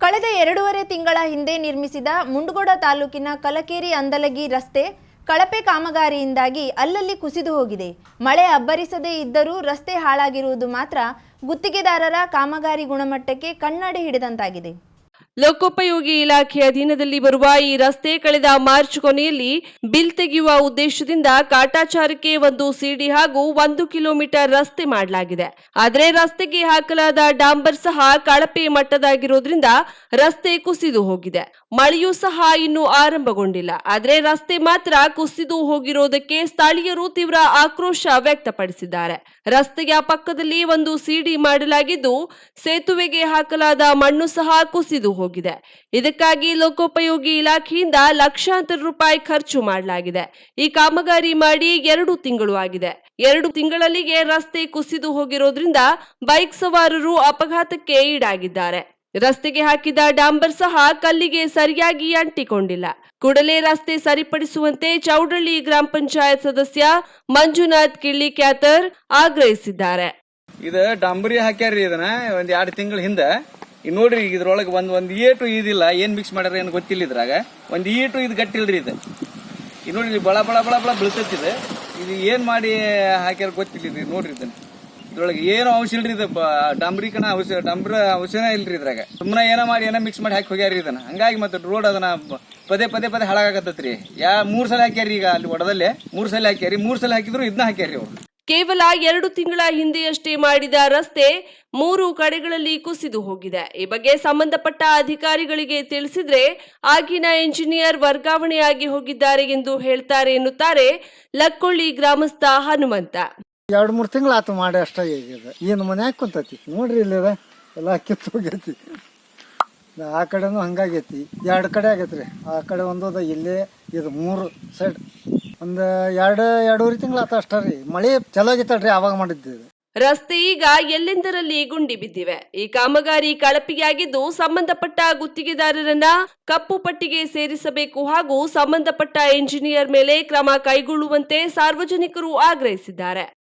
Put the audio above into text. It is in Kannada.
ಕಳೆದ ಎರಡೂವರೆ ತಿಂಗಳ ಹಿಂದೆ ನಿರ್ಮಿಸಿದ ಮುಂಡಗೋಡ ತಾಲೂಕಿನ ಕಲಕೇರಿ ಅಂದಲಗಿ ರಸ್ತೆ ಕಳಪೆ ಕಾಮಗಾರಿಯಿಂದಾಗಿ ಅಲ್ಲಲ್ಲಿ ಕುಸಿದು ಹೋಗಿದೆ. ಮಳೆ ಅಬ್ಬರಿಸದೇ ಇದ್ದರೂ ರಸ್ತೆ ಹಾಳಾಗಿರುವುದು ಮಾತ್ರ ಗುತ್ತಿಗೆದಾರರ ಕಾಮಗಾರಿ ಗುಣಮಟ್ಟಕ್ಕೆ ಕನ್ನಡಿ ಹಿಡಿದಂತಾಗಿದೆ. ಲೋಕೋಪಯೋಗಿ ಇಲಾಖೆ ಅಧೀನದಲ್ಲಿ ಬರುವ ಈ ರಸ್ತೆ ಕಳೆದ ಮಾರ್ಚ್ ಕೊನೆಯಲ್ಲಿ ಬಿಲ್ ತೆಗೆಯುವ ಉದ್ದೇಶದಿಂದ ಕಾಟಾಚಾರಕ್ಕೆ ಒಂದು ಸಿಡಿ ಹಾಗೂ ಒಂದು ಕಿಲೋಮೀಟರ್ ರಸ್ತೆ ಮಾಡಲಾಗಿದೆ. ಆದರೆ ರಸ್ತೆಗೆ ಹಾಕಲಾದ ಡಾಂಬರ್ ಸಹ ಕಳಪೆ ಮಟ್ಟದಾಗಿರೋದ್ರಿಂದ ರಸ್ತೆ ಕುಸಿದು ಹೋಗಿದೆ. ಮಳೆಯೂ ಸಹ ಇನ್ನೂ ಆರಂಭಗೊಂಡಿಲ್ಲ. ಆದರೆ ರಸ್ತೆ ಮಾತ್ರ ಕುಸಿದು ಹೋಗಿರೋದಕ್ಕೆ ಸ್ಥಳೀಯರು ತೀವ್ರ ಆಕ್ರೋಶ ವ್ಯಕ್ತಪಡಿಸಿದ್ದಾರೆ. ರಸ್ತೆಯ ಪಕ್ಕದಲ್ಲಿ ಒಂದು ಸಿಡಿ ಮಾಡಲಾಗಿದ್ದು, ಸೇತುವೆಗೆ ಹಾಕಲಾದ ಮಣ್ಣು ಸಹ ಕುಸಿದು ಹೋಗಿದೆ. ಇದಕ್ಕಾಗಿ ಲೋಕೋಪಯೋಗಿ ಇಲಾಖೆಯಿಂದ ಲಕ್ಷಾಂತರ ರೂಪಾಯಿ ಖರ್ಚು ಮಾಡಲಾಗಿದೆ. ಈ ಕಾಮಗಾರಿ ಮಾಡಿ ಎರಡು ತಿಂಗಳು ಆಗಿದೆ. ಎರಡು ತಿಂಗಳಲ್ಲಿಗೆ ರಸ್ತೆ ಕುಸಿದು ಹೋಗಿರೋದ್ರಿಂದ ಬೈಕ್ ಸವಾರರು ಅಪಘಾತಕ್ಕೆ ಈಡಾಗಿದ್ದಾರೆ. ರಸ್ತೆಗೆ ಹಾಕಿದ ಡಾಂಬರ್ ಸಹ ಕಲ್ಲಿಗೆ ಸರಿಯಾಗಿ ಅಂಟಿಕೊಂಡಿಲ್ಲ. ಕೂಡಲೇ ರಸ್ತೆ ಸರಿಪಡಿಸುವಂತೆ ಚೌಡಳ್ಳಿ ಗ್ರಾಮ ಪಂಚಾಯತ್ ಸದಸ್ಯ ಮಂಜುನಾಥ್ ಕಿಳ್ಳಿ ಕ್ಯಾತರ್ ಆಗ್ರಹಿಸಿದ್ದಾರೆ. ಇದು ಡಾಂಬರಿ ಹಾಕ್ಯಾರ್ರಿ ಇದನ್ನ ಒಂದ್ ಎರಡು ತಿಂಗಳ ಹಿಂದ. ಈಗ ನೋಡ್ರಿ ಈಗ ಇದ್ರೊಳಗೆ ಒಂದು ಒಂದು ಏಟು ಇದಿಲ್ಲ ಏನ್ ಮಿಕ್ಸ್ ಮಾಡ್ಯಾರ ಏನು ಗೊತ್ತಿಲ್ಲ ಇದ್ರಾಗ. ಒಂದ್ ಏಟು ಇದು ಗಟ್ಟಿಲ್ರಿ ಇದು. ಈಗ ನೋಡ್ರಿ ಬಳ ಬಳ ಬಳ ಬಳ ಬೀಳ್ತೈತಿ ಇದು. ಏನ್ ಮಾಡಿ ಹಾಕ್ಯಾರ ಗೊತ್ತಿಲ್ಲ ಇದು, ನೋಡ್ರಿ ಇದನ್ನ. ಇದ್ರೊಳಗೆ ಏನು ಅಂಶ ಇಲ್ರಿ ಇದು, ಬ- ಅವಶ್ಯ ಡಂಬ್ರ ಔಷಧ ಇಲ್ರಿ ಇದ್ರಾಗ. ಸುಮ್ಮನೆ ಏನೋ ಮಾಡಿ, ಏನೋ ಮಿಕ್ಸ್ ಮಾಡಿ ಹಾಕಿ ಹೋಗ್ಯಾರಿ ಇದನ್ನ. ಹಂಗಾಗಿ ಮತ್ತೆ ರೋಡ್ ಅದನ್ನ ಪದೇ ಪದೇ ಪದೇ ಹಾಳಾಗತ್ತತ್ರಿ ಯಾ ಮೂರ್ ಸಲ ಹಾಕ್ಯಾರಿ ಈಗ ಅಲ್ಲಿ ಒಡದಲ್ಲೇ. ಮೂರ್ ಸಲ ಹಾಕ್ಯಾರಿ ಮೂರ್ ಸಲ ಹಾಕಿದ್ರು ಇದನ್ನ ಹಾಕ್ಯಾರಿ ಅವ್ರು. ಕೇವಲ ಎರಡು ತಿಂಗಳ ಹಿಂದೆಯಷ್ಟೇ ಮಾಡಿದ ರಸ್ತೆ ಮೂರು ಕಡೆಗಳಲ್ಲಿ ಕುಸಿದು ಹೋಗಿದೆ. ಈ ಬಗ್ಗೆ ಸಂಬಂಧಪಟ್ಟ ಅಧಿಕಾರಿಗಳಿಗೆ ತಿಳಿಸಿದ್ರೆ ಆಗಿನ ಇಂಜಿನಿಯರ್ ವರ್ಗಾವಣೆಯಾಗಿ ಹೋಗಿದ್ದಾರೆ ಎಂದು ಹೇಳ್ತಾರೆ ಎನ್ನುತ್ತಾರೆ ಲಕ್ಕೊಳ್ಳಿ ಗ್ರಾಮಸ್ಥ ಹನುಮಂತ. ಎರಡು ಮೂರು ತಿಂಗಳಾತು ಮಾಡಿ ಅಷ್ಟೇ ಏನು ಮನ್ಯಾಗ ಕುಂತೈತಿ? ನೋಡ್ರಿ ಇಲ್ಲದ. ಎಲ್ಲ ಕಿತ್ತು ಹೋಗೈತಿ. ಆ ಕಡೆನೂ ಹಂಗಾಗೈತಿ. ಎರಡು ಕಡೆ ಆಗೈತ್ರಿ. ಆ ಕಡೆ ಒಂದದ ಇಲ್ಲೇ, ಇದು ಮೂರು ಸೈಡ್ ಒಂದು ಎರಡು, ಎರಡೂವರೆ ತಿಂಗಳು ಆತ ಅಷ್ಟೇ ರೀ. ಮಳೆ ಚಲೋ ಆಗಿತ್ತಲ್ರಿ ಅವಾಗ ಮಾಡಿದ್ದು ರಸ್ತೆ ಈಗ ಎಲ್ಲೆಂದರಲ್ಲಿ ಗುಂಡಿ ಬಿದ್ದಿವೆ? ಈ ಕಾಮಗಾರಿ ಕಳಪೆಯಾಗಿದ್ದು ಸಂಬಂಧಪಟ್ಟ ಗುತ್ತಿಗೆದಾರರನ್ನ ಕಪ್ಪು ಪಟ್ಟಿಗೆ ಸೇರಿಸಬೇಕು ಹಾಗೂ ಸಂಬಂಧಪಟ್ಟ ಇಂಜಿನಿಯರ್ ಮೇಲೆ ಕ್ರಮ ಕೈಗೊಳ್ಳುವಂತೆ ಸಾರ್ವಜನಿಕರು ಆಗ್ರಹಿಸಿದ್ದಾರೆ.